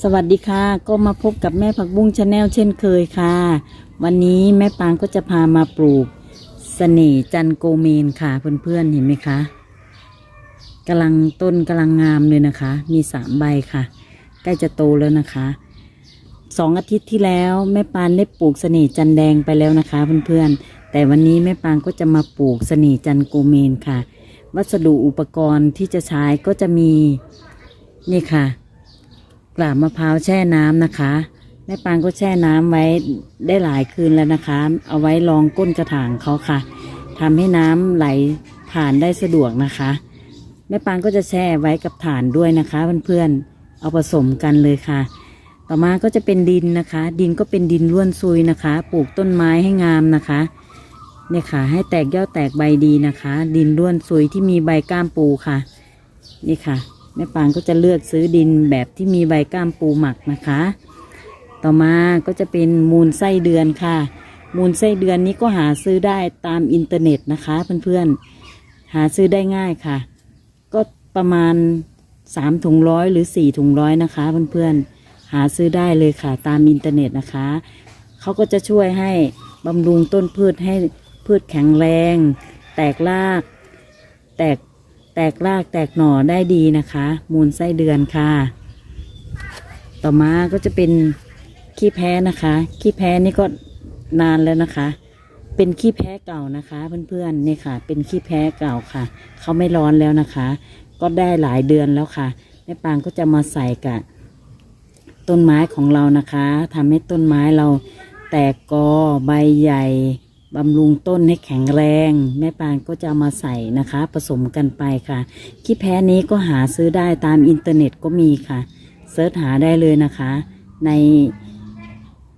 สวัสดีค่ะ ก็มาพบกับแม่ผักบุ้งชาแนลเช่นเคยค่ะ วันนี้แม่ปางก็จะพามาปลูกเสน่ห์จันโกเมนค่ะเพื่อนๆเห็นไหมคะกำลังต้นกำลังงามเลยนะคะ มีสามใบค่ะ ใกล้จะโตแล้วนะคะสองอาทิตย์ที่แล้วแม่ปานได้ปลูกเสน่ห์จันแดงไปแล้วนะคะเพื่อนๆ แต่วันนี้แม่ปางก็จะมาปลูกเสน่ห์จันโกเมนค่ะ วัสดุอุปกรณ์ที่จะใช้ก็จะมีนี่ค่ะ กราบมะพร้าวแช่น้ำนะคะแม่ปางก็แช่น้ำไว้ได้หลายคืนแล้วนะคะ เอาไว้รองก้นกระถางเขาค่ะทำให้น้ำไหลผ่านได้สะดวกนะคะ แม่ปางก็จะแช่ไว้กับฐานด้วยนะคะเพื่อนๆเอาผสมกันเลยค่ะ ต่อมาก็จะเป็นดินนะคะ ดินก็เป็นดินร่วนซุยนะคะ ปลูกต้นไม้ให้งามนะคะเนี่ยค่ะ ให้แตกยอดแตกใบดีนะคะ ดินร่วนซุยที่มีใบก้ามปูค่ะ นี่ค่ะ แม่ปางก็จะเลือกซื้อดินแบบที่มีใบก้ามปูหมักนะคะ ต่อมาก็จะเป็นมูลไส้เดือนค่ะ มูลไส้เดือนนี้ก็หาซื้อได้ตามอินเทอร์เน็ตนะคะเพื่อนๆ หาซื้อได้ง่ายค่ะ ก็ประมาณสามถุงร้อยหรือสี่ถุงร้อยนะคะเพื่อนๆ หาซื้อได้เลยค่ะ ตามอินเทอร์เน็ตนะคะเขาก็จะช่วยให้บำรุงต้นพืชให้พืชแข็งแรง แตกราก แตก แตกรากแตกหน่อได้ดีนะคะ มูลไส้เดือนค่ะ ต่อมาก็จะเป็นขี้แพ้นะคะ ขี้แพ้นี่ก็นานแล้วนะคะ เป็นขี้แพ้เก่านะคะ เพื่อนๆนี่ค่ะ เป็นขี้แพ้เก่าค่ะเขาไม่ร้อนแล้วนะคะ ก็ได้หลายเดือนแล้วค่ะแม่ปางก็จะมาใส่กับต้นไม้ของเรานะคะทำให้ต้นไม้เราแตกกอใบใหญ่ บำรุงต้นให้แข็งแรง แม่ปางก็จะามาใส่นะคะ ผสมกันไปค่ะขี้แพ้นี้ก็หาซื้อได้ตามอินเทอร์เน็ตก็มีค่ะเซิร์ชหาได้เลยนะคะ ใน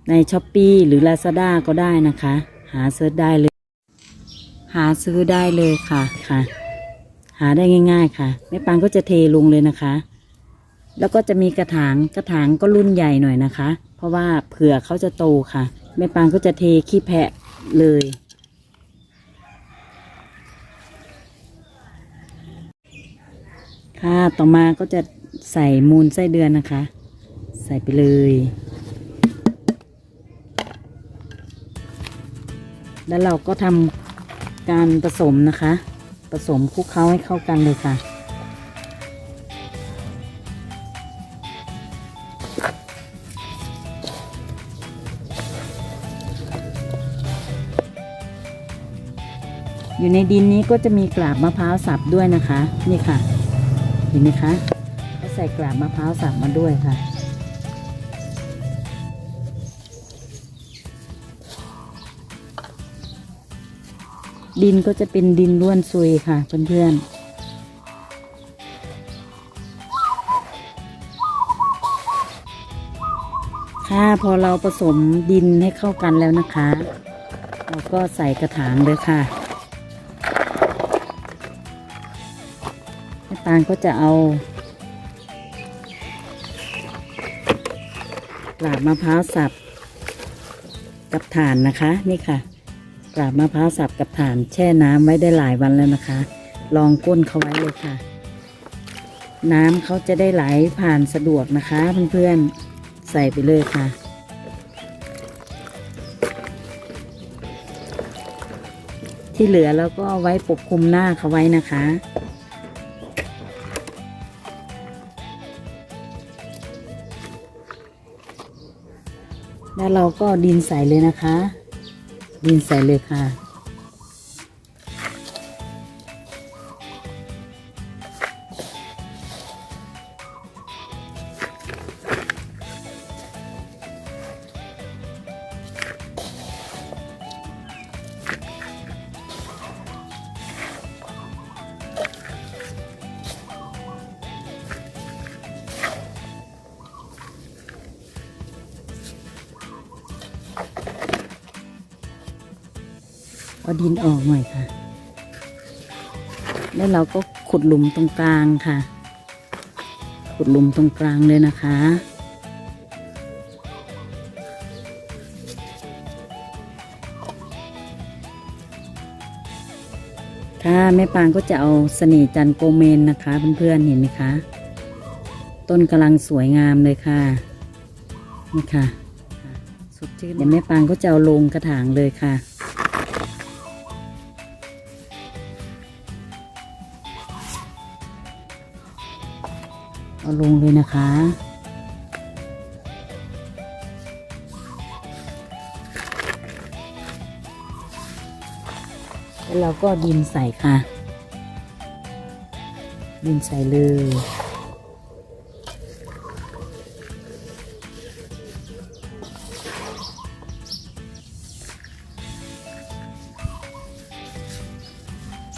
ในช้อปปีหรือ Lazada ก็ได้นะคะ หาเซิร์ชได้เลย หาซื้อได้เลยค่ะค่ะ หาได้ง่าย ๆ ค่ะแม่ปางก็จะเทลงเลยนะคะ แล้วก็จะมีกระถางกระถางก็รุ่นใหญ่หน่อยนะคะ เพราะว่าเผื่อเขาจะโตค่ะแม่ปางก็จะเทขี้แพะ เลย ค่ะ ต่อมาก็จะใส่มูลไส้เดือนนะคะ ใส่ไปเลย แล้วเราก็ทำการผสมนะคะ ผสมคลุกเคล้าให้เข้ากันเลยค่ะ อยู่ในดินนี้ก็จะมีกราบมะพร้าวสับด้วยนะคะ นี่ค่ะ เห็นไหมคะก็ใส่กราบมะพร้าวสับมาด้วยค่ะ ดินก็จะเป็นดินร่วนซุยค่ะเพื่อนๆค่ะพอเราผสมดินให้เข้ากันแล้วนะคะ เราก็ใส่กระถางเลยค่ะ ตางก็จะเอากราบมะพร้าวสับกับถ่านนะคะ นี่ค่ะกราบมะพร้าวสับกับถ่านแช่น้ำไว้ได้หลายวันแล้วนะคะ ลองก้นเขาไว้เลยค่ะ น้ำเขาจะได้ไหลผ่านสะดวกนะคะเพื่อนๆใส่ไปเลยค่ะที่เหลือเราก็เอาไว้ปกคลุมหน้าเขาไว้นะคะ แล้วเราก็ดินใส่เลยนะคะ ดินใส่เลยค่ะ เอาดินออกหน่อยค่ะ แล้วเราก็ขุดหลุมตรงกลางค่ะ ขุดหลุมตรงกลางเลยนะคะค่ะแม่ปางก็จะเอาเสน่ห์จันทร์โกเมนนะคะเพื่อนๆเห็นไหมคะ ต้นกำลังสวยงามเลยค่ะนี่ค่ะสดชื่นเดี๋ยวแม่ปางก็จะเอาลงกระถางเลยค่ะ เอาลงเลยนะคะ แล้วเราก็ดินใส่ค่ะ ดินใส่เลย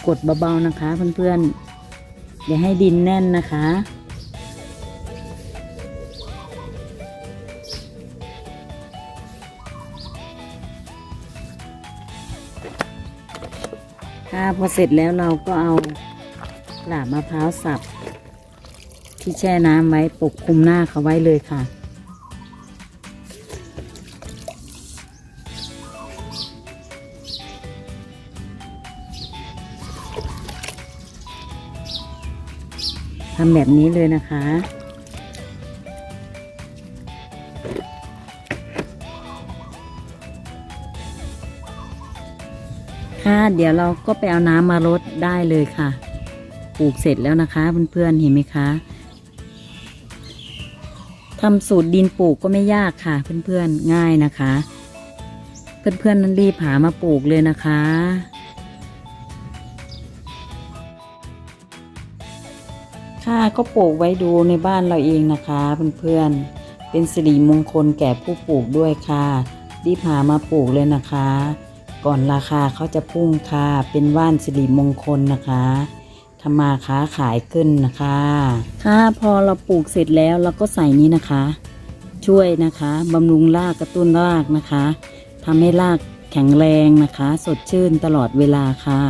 กดเบาๆนะคะเพื่อนๆอย่าให้ดินแน่นนะคะ ค่ะพอเสร็จแล้วเราก็เอากลาบมะพร้าวสับ ที่แช่น้ำไว้ปกคลุมหน้าเขาไว้เลยค่ะ ทำแบบนี้เลยนะคะ เดี๋ยวเราก็ไปเอาน้ำมารดได้เลยค่ะ ปลูกเสร็จแล้วนะคะเพื่อนๆเห็นไหมคะทำสูตรดินปลูกก็ไม่ยากค่ะ เพื่อนๆง่ายนะคะ เพื่อนๆนั้นรีบหามาปลูกเลยนะคะค่ะก็ปลูกไว้ดูในบ้านเราเองนะคะเพื่อนๆเป็นสิริมงคลแก่ผู้ปลูกด้วยค่ะ รีบหามาปลูกเลยนะคะ ก่อนราคาเขาจะพุ่งค่ะ เป็นว่านสิริมงคลนะคะทำมาค้าขายขึ้นนะคะ ค่ะพอเราปลูกเสร็จแล้วเราก็ใส่นี้นะคะ ช่วยนะคะบำรุงรากกระตุ้นรากนะคะทำให้รากแข็งแรงนะคะ สดชื่นตลอดเวลาค่ะ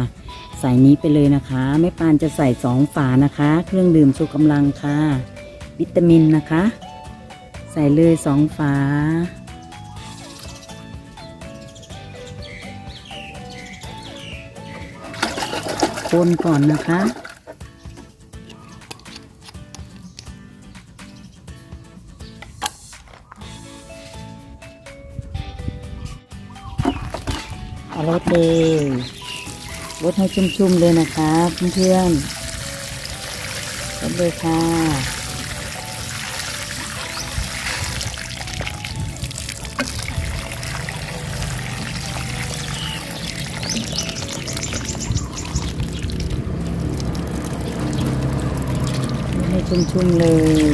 ใส่นี้ไปเลยนะคะแม่ปานจะใส่สองฝานะคะ เครื่องดื่มชูกำลังค่ะ วิตามินนะคะ ใส่เลยสองฝา คนก่อนนะคะ เอารถเลยรถให้ชุ่มๆเลยนะคะเพื่อนๆรถเลยค่ะ ชุ่มๆเลย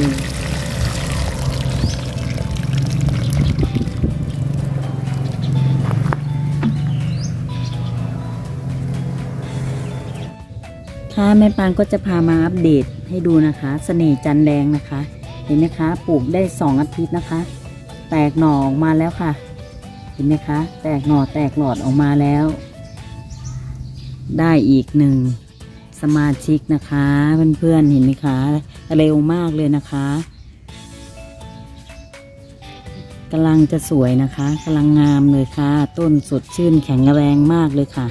ค่ะแม่ปางก็จะพามาอัปเดตให้ดูนะคะเสน่ห์จันแดงนะคะ เห็นไหมคะปลูกได้สองอาทิตย์นะคะ แตกหน่อออกมาแล้วค่ะ เห็นไหมคะ แตกหน่อแตกหลอดออกมาแล้ว ได้อีกหนึ่ง สมาชิกนะคะ เพื่อนๆเห็นไหมคะเร็วมากเลยนะคะกำลังจะสวยนะคะกำลังงามเลยค่ะ ต้นสดชื่นแข็งแรงมากเลยค่ะ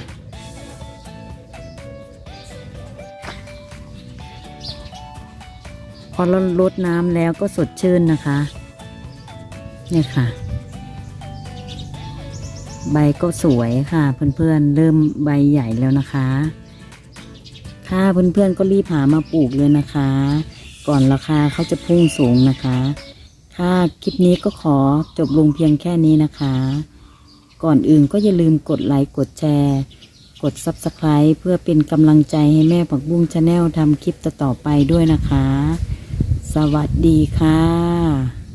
พอเราลดน้ำแล้วก็สดชื่นนะคะ เนี่ยค่ะ ใบก็สวยค่ะ เพื่อนๆเริ่มใบใหญ่แล้วนะคะ ค่ะเพื่อนๆก็รีบหามาปลูกเลยนะคะ ก่อนราคาเขาจะพุ่งสูงนะคะ ค่ะคลิปนี้ก็ขอจบลงเพียงแค่นี้นะคะ ก่อนอื่นก็อย่าลืมกดไลค์กดแชร์ กด Subscribe เพื่อเป็นกำลังใจให้แม่ผักบุ้งชาแนลทำคลิปต่อๆไปด้วยนะคะ สวัสดีค่ะ